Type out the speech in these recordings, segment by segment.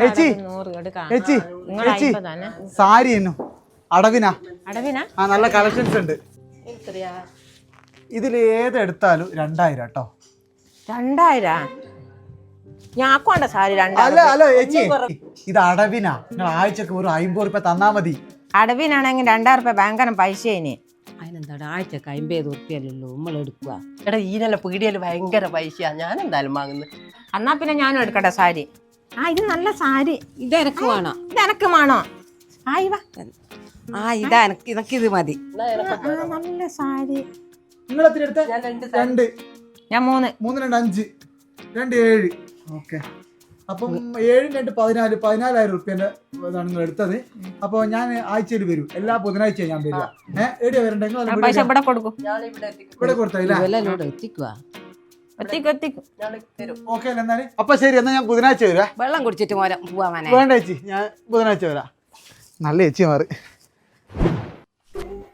ചേച്ചി. ചേച്ചി നിങ്ങൾ ചേച്ചി സാരി എന്നു അടവിനാ. അടവിനാ? ആ നല്ല കളക്ഷൻസ് ഉണ്ട്. ഇതിൽ ഏതെടുത്താലും രണ്ടായിരം കേട്ടോ. രണ്ടായിരാ? ഞാക്കോണ്ട സാരി അല്ല അല്ല ചേച്ചി ഇത് അടവിനാ. നിങ്ങൾ ആഴ്ചക്ക് ഒരു അമ്പത് റുപ്യ തന്നാ മതി. അടവിനാണെങ്കിൽ രണ്ടായിരം രൂപ ഭയങ്കര ഇനി. അതിനെന്താടാ ആഴ്ചക്ക് അമ്പത് റുപ്യല്ലോ നമ്മൾ എടുക്കുക. എടാ ഈ നല്ല പീടിയൽ ഭയങ്കര പൈസയാ. ഞാൻ എന്തായാലും വാങ്ങുന്നത്? എന്നാ പിന്നെ ഞാനും എടുക്കട്ടെ സാരി. ആ ഇത് നല്ല സാരി. ഇത് എനക്ക് വേണോ ഇത് എനക്ക് വേണോ ആയി വാ. ആ ഇത് എനക്ക് ഇത് മതി. ആ, നല്ല സാരി. നിങ്ങൾ എത്ര എടുത്ത? രണ്ട് രണ്ട്. ഞാൻ മൂന്ന്. മൂന്ന് രണ്ട് അഞ്ച്. രണ്ട് ഏഴ്. ഓക്കെ. അപ്പം ഏഴും രണ്ട് പതിനാല് പതിനാലായിരം റുപ്യന്റെ ഇതാണ് നിങ്ങൾ എടുത്തത്. അപ്പോൾ ഞാൻ ആഴ്ചയിൽ വരും. എല്ലാ ബുധനാഴ്ച ഞാൻ വരിക. ഏഹ് എവിടെയാ വരണ്ടെങ്കിൽ ആ പൈസ ഇവിടെ കൊടുക്കും. ഇവിടെ കൊടുത്തില്ല എത്തിക്കും എത്തിക്കും ഞാൻ തരും. ഓക്കെ എന്നാൽ? അപ്പൊ ശരി എന്നാ ഞാൻ ബുധനാഴ്ച വരാ. വെള്ളം കുടിച്ചിട്ട് മോനെ. വേണ്ട ചേച്ചി ഞാൻ ബുധനാഴ്ച വരാം. നല്ല ചേച്ചി മാറി.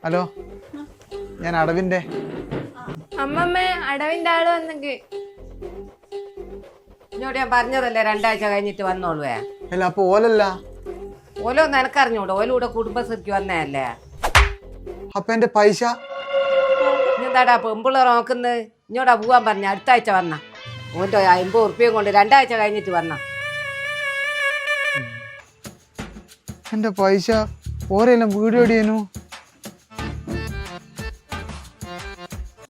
ഹലോ ഞാൻ അടവിന്റെ അമ്മമ്മേ അടവിന്റെ ആൾ വന്നെങ്കിൽ എന്നോട് ഞാൻ പറഞ്ഞതല്ലേ രണ്ടാഴ്ച കഴിഞ്ഞിട്ട് വന്നോളുവേ. അല്ല അപ്പൊ ഓലല്ല? ഓലോ നിനക്കറിഞ്ഞൂടെ ഓലൂടെ കുടുംബശ്രീക്ക് വന്നതല്ലേ. അപ്പൊ എന്റെ പൈസ എന്താടാ പെമ്പിള്ള നോക്കുന്നത് ഇഞ്ഞോടാ പോവാൻ പറഞ്ഞ അടുത്ത ആഴ്ച വന്ന. ഓന്റെ അമ്പത് ഉറുപ്പ്യം കൊണ്ട് രണ്ടാഴ്ച കഴിഞ്ഞിട്ട് വന്ന. എന്റെ പൈസ ഓരെല്ലാം വീഡിയോ